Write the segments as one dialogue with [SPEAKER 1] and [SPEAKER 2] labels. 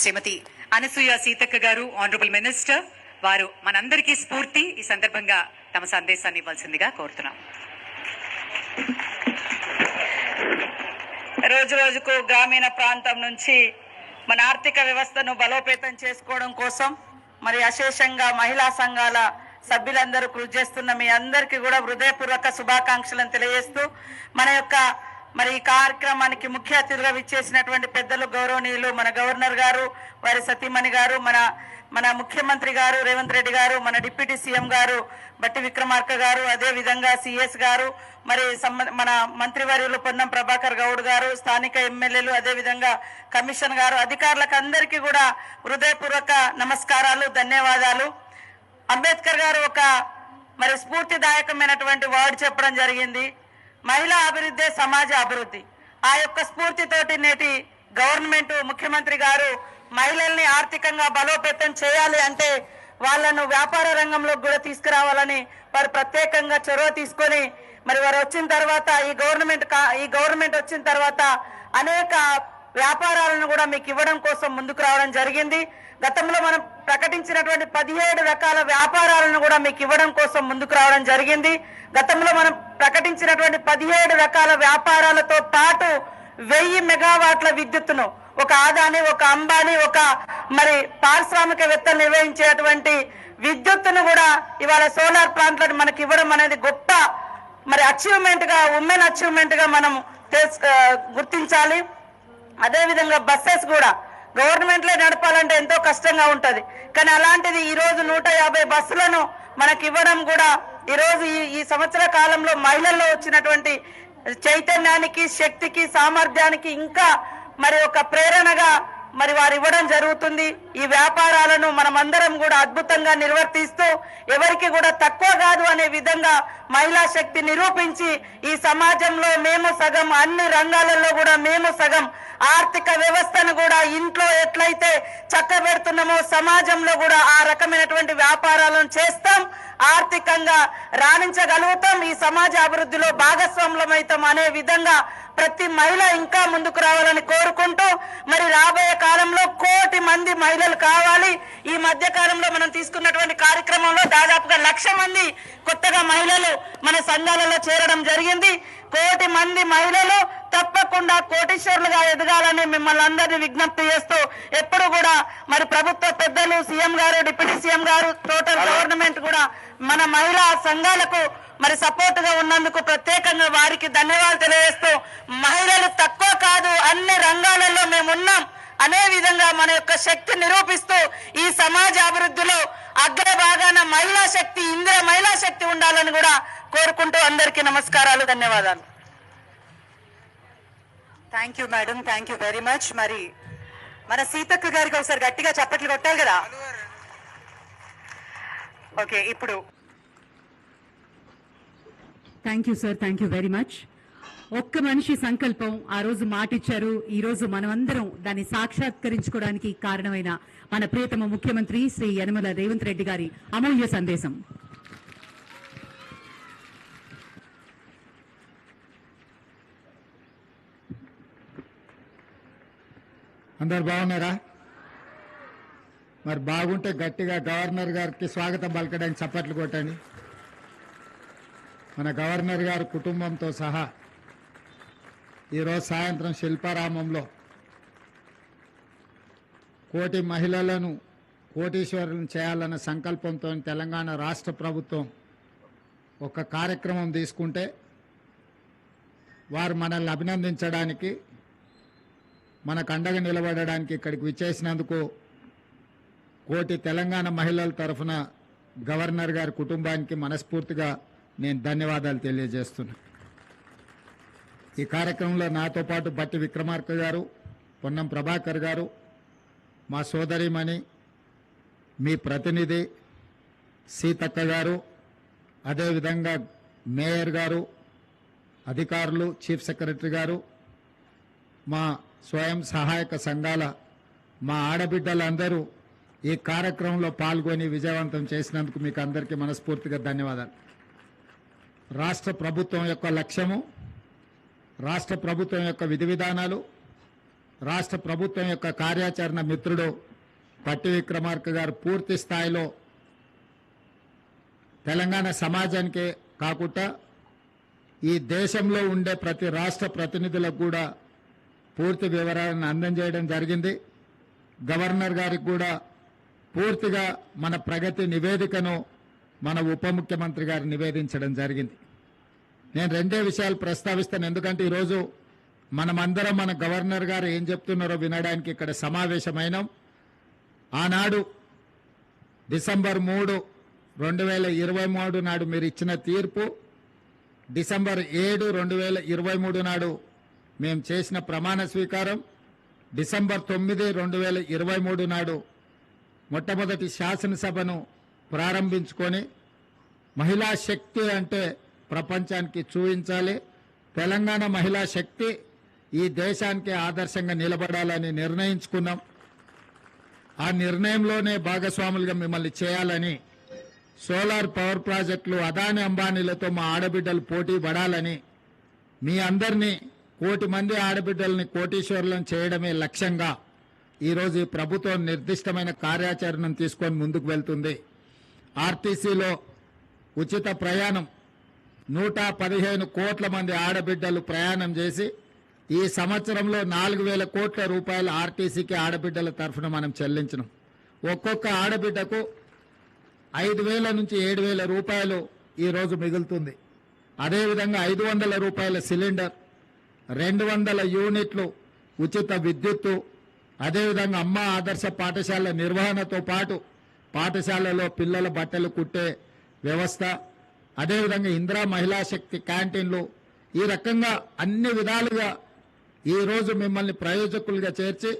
[SPEAKER 1] శ్రీమతి అనసూయ సీతక్క గారు honourable minister వారు మనందరికీ స్ఫూర్తి. ఈ సందర్భంగా తమ సందేశాన్ని ఇవ్వాల్సిందిగా కోరుతున్నాం.
[SPEAKER 2] రోజు రోజుకు గ్రామీణ ప్రాంతం నుంచి మన ఆర్థిక వ్యవస్థను బలోపేతం చేసుకోవడం కోసం మరి అశేషంగా మహిళా సంఘాల సభ్యులందరూ కృషి చేస్తున్న మీ అందరికీ కూడా హృదయపూర్వక శుభాకాంక్షలను తెలియజేస్తూ మన యొక్క మరి ఈ కార్యక్రమానికి ముఖ్య అతిథిగా విచ్చేసినటువంటి పెద్దలు గౌరవనీయులు మన గవర్నర్ గారు వారి సతీమణి గారు మన మన ముఖ్యమంత్రి గారు రేవంత్ రెడ్డి గారు మన డిప్యూటీ సీఎం గారు బట్టి విక్రమార్క గారు అదే విధంగా సిఎస్ గారు మరి మన మంత్రివర్యులు పొన్నం ప్రభాకర్ గౌడ్ గారు స్థానిక ఎమ్మెల్యేలు అదేవిధంగా కమిషన్ గారు అధికారులకు అందరికీ కూడా హృదయపూర్వక నమస్కారాలు ధన్యవాదాలు. అంబేద్కర్ గారు ఒక మరి స్ఫూర్తిదాయకమైనటువంటి వర్డ్ చెప్పడం జరిగింది. మహిళా అభివృద్ధి సమాజ అభివృద్ధి. ఆ యొక్క స్ఫూర్తితోటి నేటి గవర్నమెంట్ ముఖ్యమంత్రి గారు మహిళల్ని ఆర్థికంగా బలోపేతం చేయాలి అంటే వాళ్ళను వ్యాపార రంగంలోకి కూడా తీసుకురావాలని వారు ప్రత్యేకంగా చొరవ తీసుకొని మరి వారు వచ్చిన తర్వాత ఈ గవర్నమెంట్ ఈ గవర్నమెంట్ వచ్చిన తర్వాత అనేక వ్యాపారాలను కూడా మీకు ఇవ్వడం కోసం ముందుకు రావడం జరిగింది. గతంలో మనం ప్రకటించినటువంటి పదిహేడు రకాల వ్యాపారాలను కూడా మీకు ఇవ్వడం కోసం ముందుకు రావడం జరిగింది. గతంలో మనం ప్రకటించినటువంటి పదిహేడు రకాల వ్యాపారాలతో పాటు వెయ్యి మెగావాట్ల విద్యుత్తును ఒక ఆదాని ఒక అంబానీ ఒక మరి పారిశ్రామికవేత్తలు నిర్వహించేటువంటి విద్యుత్తును కూడా ఇవాళ సోలార్ ప్లాంట్లను మనకి ఇవ్వడం అనేది గొప్ప మరి అచీవ్మెంట్గా ఉమెన్ అచీవ్మెంట్గా మనం గుర్తించాలి. అదే విధంగా బస్సెస్ కూడా గవర్నమెంట్లో నడపాలంటే ఎంతో కష్టంగా ఉంటది. కానీ అలాంటిది ఈ రోజు నూట యాభై బస్సులను మనకి ఇవ్వడం కూడా ఈ రోజు ఈ ఈ సంవత్సర కాలంలో మహిళల్లో వచ్చినటువంటి చైతన్యానికి శక్తికి సామర్థ్యానికి ఇంకా మరి ఒక ప్రేరణగా మరి వారు ఇవ్వడం జరుగుతుంది. ఈ వ్యాపారాలను మనమందరం కూడా అద్భుతంగా నిర్వర్తిస్తూ ఎవరికి కూడా తక్కువ కాదు అనే విధంగా మహిళా శక్తి నిరూపించి ఈ సమాజంలో మేము సగం అన్ని రంగాలలో కూడా మేము సగం ఆర్థిక వ్యవస్థను కూడా ఇంట్లో ఎట్లయితే చక్కబెడుతున్నామో సమాజంలో కూడా ఆ రకమైనటువంటి వ్యాపారాలను చేస్తాం. ఆర్థికంగా రాణించగలుగుతాం. ఈ సమాజ అభివృద్ధిలో భాగస్వాములమైతాం అనే విధంగా ప్రతి మహిళ ఇంకా ముందుకు రావాలని కోరుకుంటూ మరి రాబోయే కాలంలో కోటి మంది మహిళలు కావాలి. ఈ మధ్య కాలంలో మనం తీసుకున్నటువంటి కార్యక్రమంలో దాదాపుగా లక్ష మంది కొత్తగా మహిళలు మన సంఘాలలో చేరడం జరిగింది. కోటి మంది మహిళలు తప్పకుండా కోటీశ్వరులుగా ఎదగాలని మిమ్మల్ని అందరినీ విజ్ఞప్తి చేస్తూ ఎప్పుడు కూడా మరి ప్రభుత్వ పెద్దలు సీఎం గారు డిప్యూటీ సీఎం గారు టోటల్ గవర్నమెంట్ కూడా మన మహిళా సంఘాలకు మరి సపోర్ట్గా ఉన్నందుకు ప్రత్యేకంగా వారికి ధన్యవాదాలు తెలియజేస్తూ మహిళలు తక్కువ కాదు అన్ని రంగాలలో మేము ఉన్నాం అనే విధంగా మన యొక్క శక్తి నిరూపిస్తూ ఈ సమాజ అభివృద్ధిలో అగ్రభాగాన మహిళా శక్తి ఇందిర మహిళా శక్తి ఉండాలని కూడా కోరుకుంటూ అందరికీ నమస్కారాలు ధన్యవాదాలు.
[SPEAKER 1] Thank you madam thank you very much మరి మన సీతక్క గారికి ఒకసారి గట్టిగా చప్పట్లు కొట్టాలి కదా? ఓకే ఇప్పుడు.
[SPEAKER 3] Thank you sir thank you very much ఒక్క మనిషి సంకల్పం ఆ రోజు మాటిచ్చారు ఈ రోజు మనమందరం దాన్ని సాక్షాత్కరించుకోవడానికి కారణమైన మన ప్రియతమ ముఖ్యమంత్రి శ్రీ యనమల రేవంత్ రెడ్డి గారి అమూల్య సందేశం.
[SPEAKER 4] అందరు బాగున్నారా? మరి బాగుంటే గట్టిగా గవర్నర్ గారికి స్వాగతం పలకడానికి చప్పట్లు కొట్టండి. మన గవర్నర్ గారు కుటుంబంతో సహా ఈరోజు సాయంత్రం శిల్పారామంలో కోటి మహిళలను కోటీశ్వరులను చేయాలన్న సంకల్పంతో తెలంగాణ రాష్ట్ర ప్రభుత్వం ఒక కార్యక్రమం తీసుకుంటే వారు మనల్ని అభినందించడానికి మనకు అండగా నిలబడడానికి ఇక్కడికి విచ్చేసినందుకు కోటి తెలంగాణ మహిళల తరఫున గవర్నర్ గారి కుటుంబానికి మనస్ఫూర్తిగా నేను ధన్యవాదాలు తెలియజేస్తున్నా. ఈ కార్యక్రమంలో నాతో పాటు బట్టి విక్రమార్క గారు పొన్నం ప్రభాకర్ గారు మా సోదరిమణి మీ ప్రతినిధి సీతక్క గారు అదేవిధంగా మేయర్ గారు అధికారులు చీఫ్ సెక్రటరీ గారు మా స్వయం సహాయక సంఘాల మా ఆడబిడ్డలందరూ ఈ కార్యక్రమంలో పాల్గొని విజయవంతం చేసినందుకు మీకు అందరికీ మనస్ఫూర్తిగా ధన్యవాదాలు. రాష్ట్ర ప్రభుత్వం యొక్క లక్ష్యము రాష్ట్ర ప్రభుత్వం యొక్క విధి విధానాలు రాష్ట్ర ప్రభుత్వం యొక్క కార్యాచరణ మిత్రుడు పట్టి విక్రమార్క గారు పూర్తి స్థాయిలో తెలంగాణ సమాజానికే కాకుండా ఈ దేశంలో ఉండే ప్రతి రాష్ట్ర ప్రతినిధులకు కూడా పూర్తి వివరాలను అందజేయడం జరిగింది. గవర్నర్ గారికి కూడా పూర్తిగా మన ప్రగతి నివేదికను మన ఉప ముఖ్యమంత్రి గారు నివేదించడం జరిగింది. నేను రెండే విషయాలు ప్రస్తావిస్తాను. ఎందుకంటే ఈరోజు మనమందరం మన గవర్నర్ గారు ఏం చెప్తున్నారో వినడానికి ఇక్కడ సమావేశమైనాం. ఆనాడు డిసెంబర్ మూడు రెండు వేల ఇరవై మూడు నాడు మీరు ఇచ్చిన తీర్పు డిసెంబర్ ఏడు రెండు వేల ఇరవై మూడు నాడు మేము చేసిన ప్రమాణ స్వీకారం డిసెంబర్ తొమ్మిది రెండు వేల ఇరవై మూడు నాడు మొట్టమొదటి శాసనసభను ప్రారంభించుకొని మహిళా శక్తి అంటే ప్రపంచానికి చూపించాలి. తెలంగాణ మహిళా శక్తి ఈ దేశానికి ఆదర్శంగా నిలబడాలని నిర్ణయించుకున్నాం. ఆ నిర్ణయంలోనే భాగస్వాములుగా మిమ్మల్ని చేయాలని సోలార్ పవర్ ప్రాజెక్టులు అదాని అంబానీలతో మా ఆడబిడ్డలు పోటీ పడాలని మీ అందరినీ కోటి మంది ఆడబిడ్డల్ని కోటీశ్వరులను చేయడమే లక్ష్యంగా ఈరోజు ఈ ప్రభుత్వం నిర్దిష్టమైన కార్యాచరణను తీసుకొని ముందుకు వెళ్తుంది. ఆర్టీసీలో ఉచిత ప్రయాణం నూట పదిహేను కోట్ల మంది ఆడబిడ్డలు ప్రయాణం చేసి ఈ సంవత్సరంలో నాలుగు వేల కోట్ల రూపాయలు ఆర్టీసీకి ఆడబిడ్డల తరఫున మనం చెల్లించినాం. ఒక్కొక్క ఆడబిడ్డకు ఐదు వేల నుంచి ఏడు వేల రూపాయలు ఈరోజు మిగులుతుంది. అదేవిధంగా ఐదు వందల రూపాయల సిలిండర్ రెండు వందల యూనిట్లు ఉచిత విద్యుత్తు అదేవిధంగా అమ్మ ఆదర్శ పాఠశాల నిర్వహణతో పాటు పాఠశాలలో పిల్లల బట్టలు కుట్టే వ్యవస్థ అదేవిధంగా ఇందిరా మహిళా శక్తి క్యాంటీన్లు. ఈ రకంగా అన్ని విధాలుగా ఈరోజు మిమ్మల్ని ప్రయోజకులుగా చేర్చి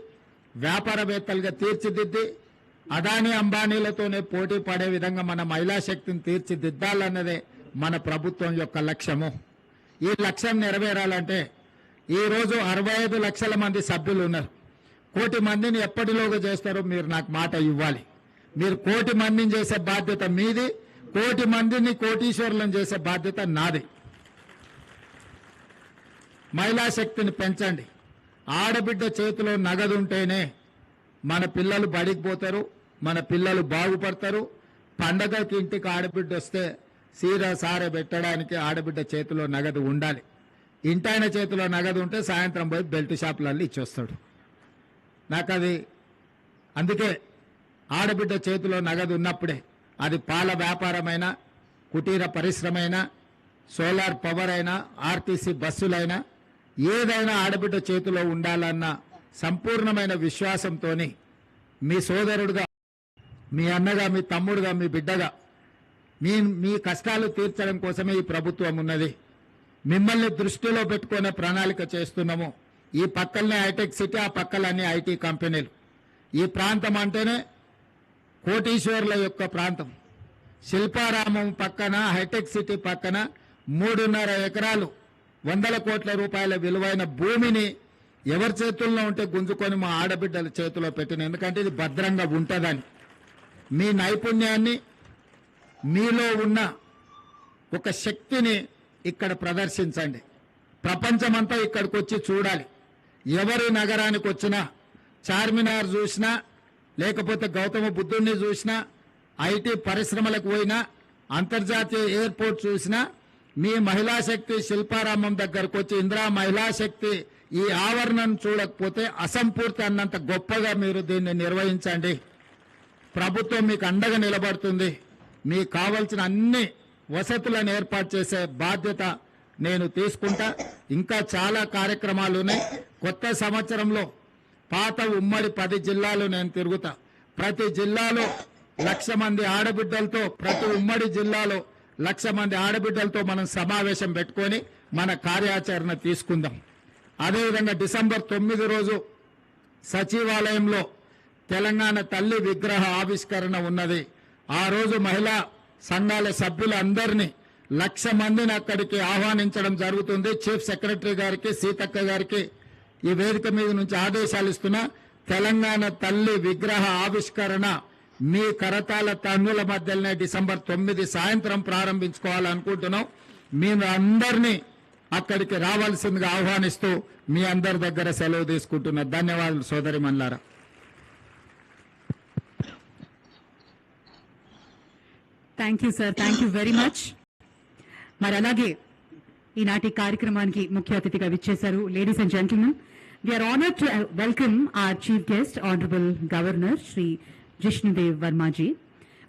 [SPEAKER 4] వ్యాపారవేత్తలుగా తీర్చిదిద్ది అదాని అంబానీలతోనే పోటీ పడే విధంగా మన మహిళా శక్తిని తీర్చిదిద్దాలన్నదే మన ప్రభుత్వం యొక్క లక్ష్యము. ఈ లక్ష్యం నెరవేరాలంటే ఈరోజు అరవై ఐదు లక్షల మంది సభ్యులు ఉన్నారు. కోటి మందిని ఎప్పటిలోగా చేస్తారో మీరు నాకు మాట ఇవ్వాలి. మీరు కోటి మందిని చేసే బాధ్యత మీది కోటి మందిని కోటీశ్వరులను చేసే బాధ్యత నాది. మహిళా శక్తిని పెంచండి. ఆడబిడ్డ చేతిలో నగదు ఉంటేనే మన పిల్లలు బడికి పోతారు మన పిల్లలు బాగుపడతారు. పండగకి ఇంటికి ఆడబిడ్డ వస్తే సీర సార పెట్టడానికి ఆడబిడ్డ చేతిలో నగదు ఉండాలి. ఇంటాయన చేతిలో నగదు ఉంటే సాయంత్రం పోయి బెల్ట్ షాపులలో ఇచ్చొస్తాడు నాకు అది అందుకే ఆడబిడ్డ చేతిలో నగదు ఉన్నప్పుడే అది పాల వ్యాపారమైనా కుటీర పరిశ్రమైనా సోలార్ పవర్ అయినా ఆర్టీసీ బస్సులైనా ఏదైనా ఆడబిడ్డ చేతిలో ఉండాలన్న సంపూర్ణమైన విశ్వాసంతో మీ సోదరుడుగా మీ అన్నగా మీ తమ్ముడుగా మీ బిడ్డగా మీ మీ కష్టాలు తీర్చడం కోసమే ఈ ప్రభుత్వం ఉన్నది. మిమ్మల్ని దృష్టిలో పెట్టుకునే ప్రణాళిక చేస్తున్నాము. ఈ పక్కలనే హైటెక్ సిటీ ఆ పక్కలన్నీ ఐటీ కంపెనీలు. ఈ ప్రాంతం అంటేనే కోటీశ్వర్ల యొక్క ప్రాంతం. శిల్పారామం పక్కన హైటెక్ సిటీ పక్కన మూడున్నర ఎకరాలు వందల కోట్ల రూపాయల విలువైన భూమిని ఎవరి చేతుల్లో ఉంటే గుంజుకొని మా ఆడబిడ్డల చేతిలో పెట్టిన. ఎందుకంటే ఇది భద్రంగా ఉంటుందని. మీ నైపుణ్యాన్ని మీలో ఉన్న ఒక శక్తిని ఇక్కడ ప్రదర్శించండి. ప్రపంచమంతా ఇక్కడికి వచ్చి చూడాలి. ఎవరి నగరానికి వచ్చినా చార్మినార్ చూసినా లేకపోతే గౌతమ బుద్ధుడిని చూసినా ఐటీ పరిశ్రమలకు పోయినా అంతర్జాతీయ ఎయిర్పోర్ట్ చూసినా మీ మహిళా శక్తి శిల్పారామం దగ్గరకు వచ్చి ఇందిరా మహిళా శక్తి ఈ ఆవరణను చూడకపోతే అసంపూర్తి అన్నంత గొప్పగా మీరు దీన్ని నిర్వహించండి. ప్రభుత్వం మీకు అండగా నిలబడుతుంది. మీకు కావలసిన అన్ని వసతులను ఏర్పాటు చేసే బాధ్యత నేను తీసుకుంటా. ఇంకా చాలా కార్యక్రమాలు ఉన్నాయి. కొత్త సంవత్సరంలో పాత ఉమ్మడి పది జిల్లాలు నేను తిరుగుతా. ప్రతి జిల్లాలో లక్ష మంది ఆడబిడ్డలతో ప్రతి ఉమ్మడి జిల్లాలో లక్ష మంది ఆడబిడ్డలతో మనం సమావేశం పెట్టుకొని మన కార్యాచరణ తీసుకుందాం. అదేవిధంగా డిసెంబర్ తొమ్మిది రోజు సచివాలయంలో తెలంగాణ తల్లి విగ్రహ ఆవిష్కరణ ఉన్నది. ఆ రోజు మహిళా సంఘాల సభ్యులందరినీ లక్ష మందిని అక్కడికి ఆహ్వానించడం జరుగుతుంది. చీఫ్ సెక్రటరీ గారికి సీతక్క గారికి ఈ వేదిక మీద నుంచి ఆదేశాలు ఇస్తున్నా తెలంగాణ తల్లి విగ్రహ ఆవిష్కరణ మీ కరతాల తన్నుల మధ్యలోనే డిసెంబర్ తొమ్మిది సాయంత్రం ప్రారంభించుకోవాలనుకుంటున్నాం. మేము అందరినీ అక్కడికి రావాల్సిందిగా ఆహ్వానిస్తూ మీ అందరి దగ్గర సెలవు తీసుకుంటున్నా. ధన్యవాదాలు సోదరి మల్లారా.
[SPEAKER 3] Thank you sir thank you very much మరి అలాగే ఈనాటి కార్యక్రమానికి ముఖ్య అతిథిగా విచ్చేశారు ladies and gentlemen we are honour to welcome our chief guest honourable governor Shri Jishnudev Varmaji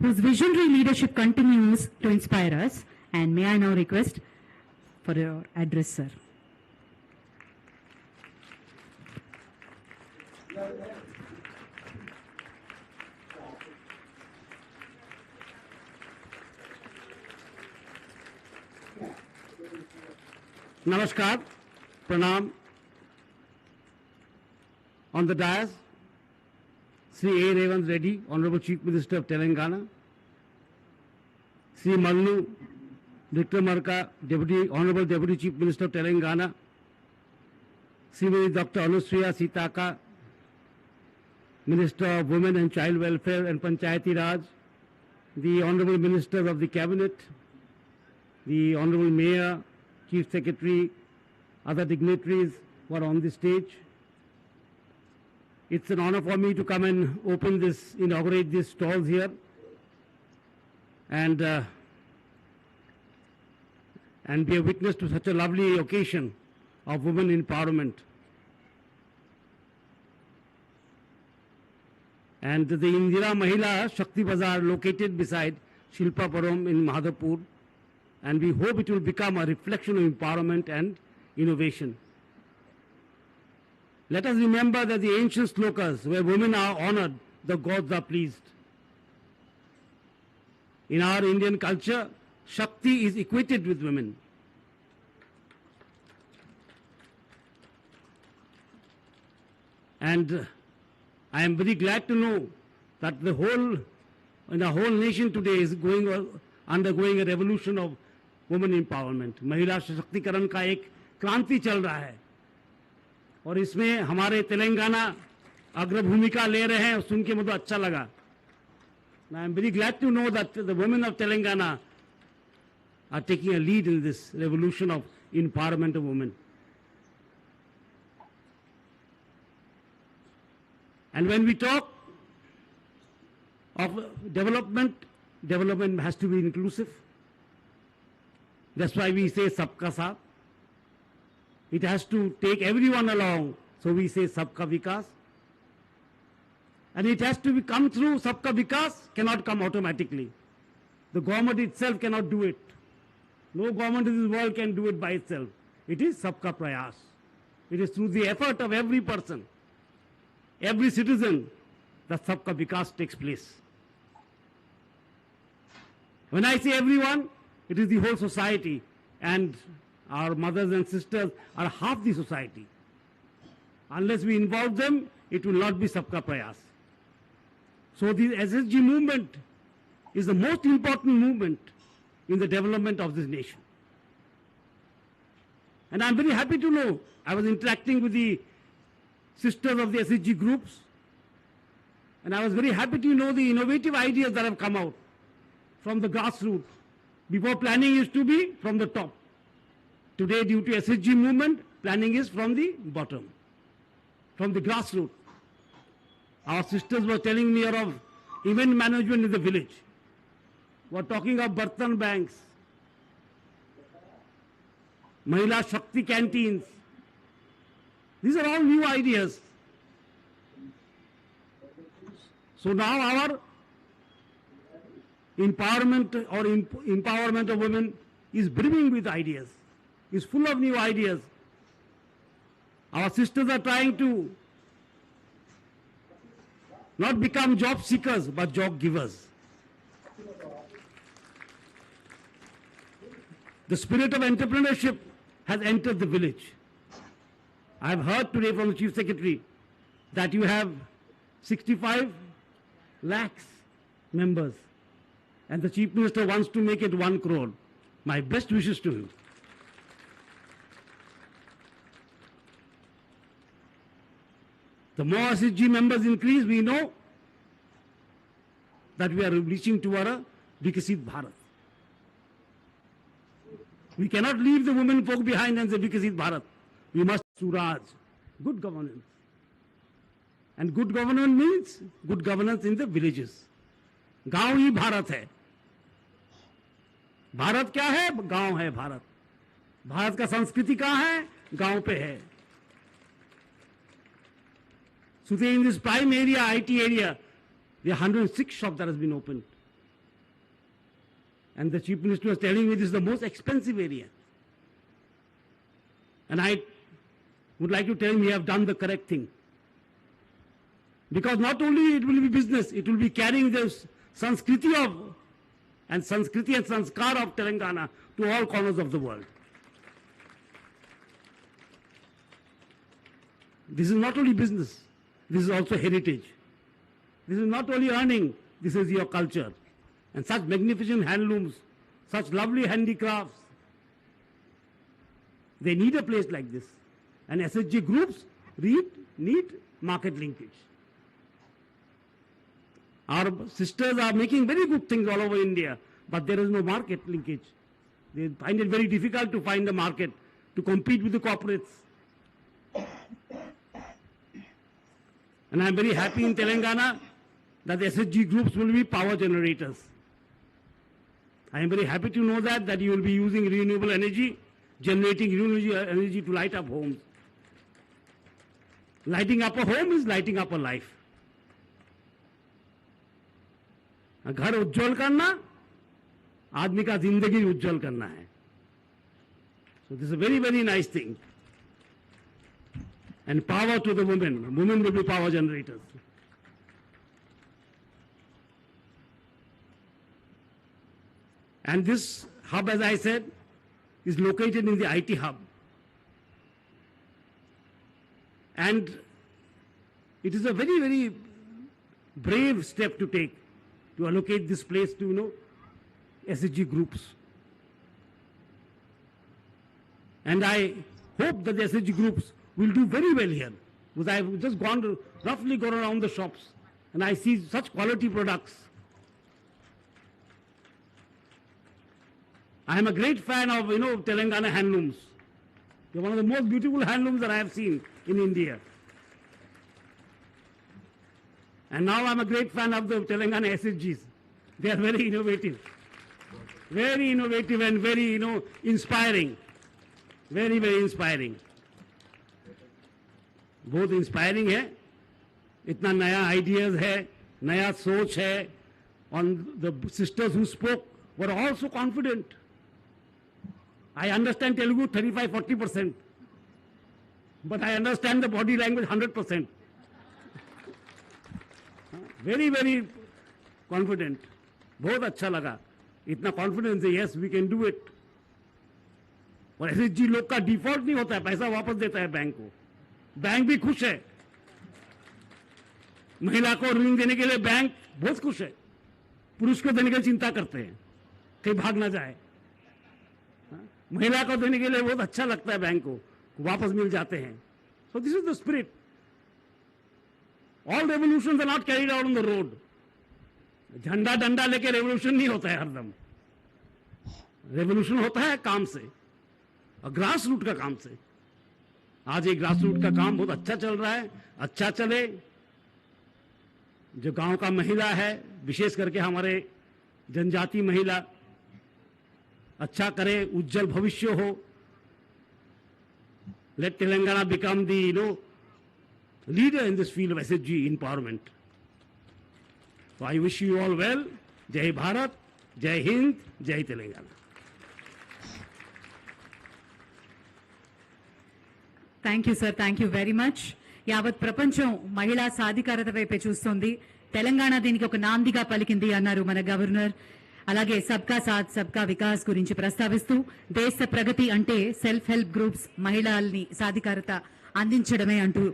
[SPEAKER 3] whose visionary leadership continues to inspire us and may I now request for your address, sir.
[SPEAKER 5] नमस्कार, प्रणाम। On the DISE Shri A Revanth Reddy honourable chief minister of Telangana Shri Mallu विक्रमारका deputy honourable deputy chief minister of Telangana Shrimati doctor Anasuya Seethakka minister of women and child welfare and Panchayati Raj the honourable minister of the cabinet the honourable mayor Chief Secretary, other dignitaries who are on the stage. It's an honor for me to come and open this, inaugurate these stalls here. And, uh, and be a witness to such a lovely occasion of women empowerment. And the Indira Mahila Shakti Bazaar located beside Shilpa Param in Madhapur and we hope it will become a reflection of empowerment and innovation. Let us remember that the ancient slokas, where women are honored, the gods are pleased. In our Indian culture, Shakti is equated with women. And I am very glad to know that the whole, the whole nation today is going undergoing a revolution of women empowerment महिला सशक्तिकरण का एक क्रांति चल रहा है और इसमें हमारे तेलंगाना अग्र भूमिका ले रहे हैं सुन के मुझे अच्छा लगा I am very glad to know that the women of Telangana are taking a lead in this revolution of empowerment of women and when we talk of development development has to be inclusive That's why we say Sabka Saath. It has to take everyone along, so we say Sabka Vikas. And it has to be come through Sabka Vikas, cannot come automatically. The government itself cannot do it. No government in this world can do it by itself. It is Sabka Prayas. It is through the effort of every person, every citizen, that Sabka Vikas takes place. When I say everyone, it is the whole society, and our mothers and sisters are half the society. Unless we involve them, it will not be Sabka Prayas. So the SSG movement is the most important movement in the development of this nation. And I'm very happy to know, I was interacting with the sisters of the SSG groups, and I was very happy to know the innovative ideas that have come out from the grassroots. Before planning used to be from the top. Today, due to SSG movement, planning is from the bottom, from the grassroots. Our sisters were telling me of event management in the village. We're talking of Bartan banks, Mahila Shakti canteens. These are all new ideas. So now our empowerment or emp- empowerment of women is brimming with ideas, is full of new ideas. Our sisters are trying to not become job seekers but job givers. The spirit of entrepreneurship has entered the village. I have heard today from the Chief Secretary that you have 65 lakhs members and the chief minister wants to make it 1 crore. My best wishes to him. The more SSG members increase, we know that we are reaching toward a Vikasit Bharat. We cannot leave the women folk behind and say Vikasit Bharat. We must Suraj, good governance. And good governance means good governance in the villages. गांव ही भारत है Bharat क्या है? गाँव है भारत। भारत का संस्कृति कहा है? गाँव पे है। In this prime area IT area they hundred and six shop there been open and the chief minister telling me this the most expensive area and I would like to tell you have done the correct thing because not only it will be business it will be carrying the sanskriti of and Sanskriti and Sanskar of Telangana to all corners of the world. This is not only business, this is also heritage. This is not only earning, this is your culture. And such magnificent handlooms, such lovely handicrafts, they need a place like this. And SSG groups read, need market linkage. Our sisters are making very good things all over India, but there is no market linkage. They find it very difficult to find a market to compete with the corporates. And I'm very happy in Telangana that the SSG groups will be power generators. I am very happy to know that, that you will be using renewable energy, generating renewable energy uh, to light up homes. Lighting up a home is lighting up a life. घर उज्जवल करना, आदमी का ज़िंदगी उज्जवल करना है। So this very very nice thing and power to the women women will be power generators and this hub as I said is located in the IT hub and it is a very very brave step to take to allocate this place to, you know, SSG groups. And I hope that the SSG groups will do very well here. Because I've just gone, roughly gone around the shops and I see such quality products. I am a great fan of, you know, Telangana handlooms. They're one of the most beautiful handlooms that I have seen in India. And now I'm a great fan of the Telangana SSGs. They are very innovative. Very innovative and very, you know, inspiring. Very, very inspiring. बहुत inspiring है इतना नया ideas है नया सोच है on the sisters who spoke were also confident i understand telugu 35 40% but i understand the body language 100% Very very confident बहुत अच्छा लगा। इतना कॉन्फिडेंस है yes we can do it और एसएसजी लोग का डिफ़ॉल्ट नहीं होता है, पैसा वापस देता है बैंक को। बैंक भी खुश है। महिला को ऋण देने के लिए बैंक बहुत खुश है। पुरुष को देने के लिए चिंता करते हैं। कहीं भाग ना जाए। हाँ? महिला को देने के लिए बहुत अच्छा लगता है बैंक को। वापस मिल जाते हैं। So this is the spirit all revolution are not carried out on the road झंडा डंडा लेके रेवोल्यूशन नहीं होता है हरदम रेवोल्यूशन होता है काम से, और ग्रास रूट का काम से। आज ये ग्रास रूट का काम बहुत अच्छा चल रहा है अच्छा चले। जो गाँव का महिला है, विशेष करके हमारे जनजाति महिला अच्छा करे, उज्जवल भविष्य हो। Let Telangana become the no leader in this field of SHG in Parliament. So I wish you all well. Jai Bharat, Jai Hind, Jai Telangana.
[SPEAKER 3] Thank you sir thank you very much యావత్ ప్రపంచం మహిళా సాధికారత వైపే చూస్తోంది తెలంగాణ దీనికి ఒక నాందిగా పలికింది అన్నారు మన గవర్నర్ అలాగే సబ్కా సాత్ సబ్కా వికాస్ గురించి ప్రస్తావిస్తూ దేశ ప్రగతి అంటే సెల్ఫ్ హెల్ప్ గ్రూప్స్ మహిళల్ని సాధికారత అందించడమే అంటూ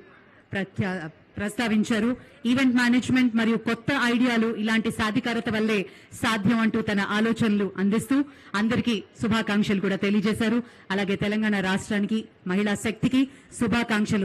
[SPEAKER 3] ప్రఖ్యా ప్రస్తావించారు. ఈవెంట్ మేనేజ్మెంట్ మరియు కొత్త ఐడియాలు ఇలాంటి సాధికారత వల్లే సాధ్యం అంటూ తన ఆలోచనలు అందిస్తూ అందరికీ శుభాకాంక్షలు కూడా తెలియజేశారు. అలాగే తెలంగాణ రాష్ట్రానికి మహిళా శక్తికి శుభాకాంక్షలు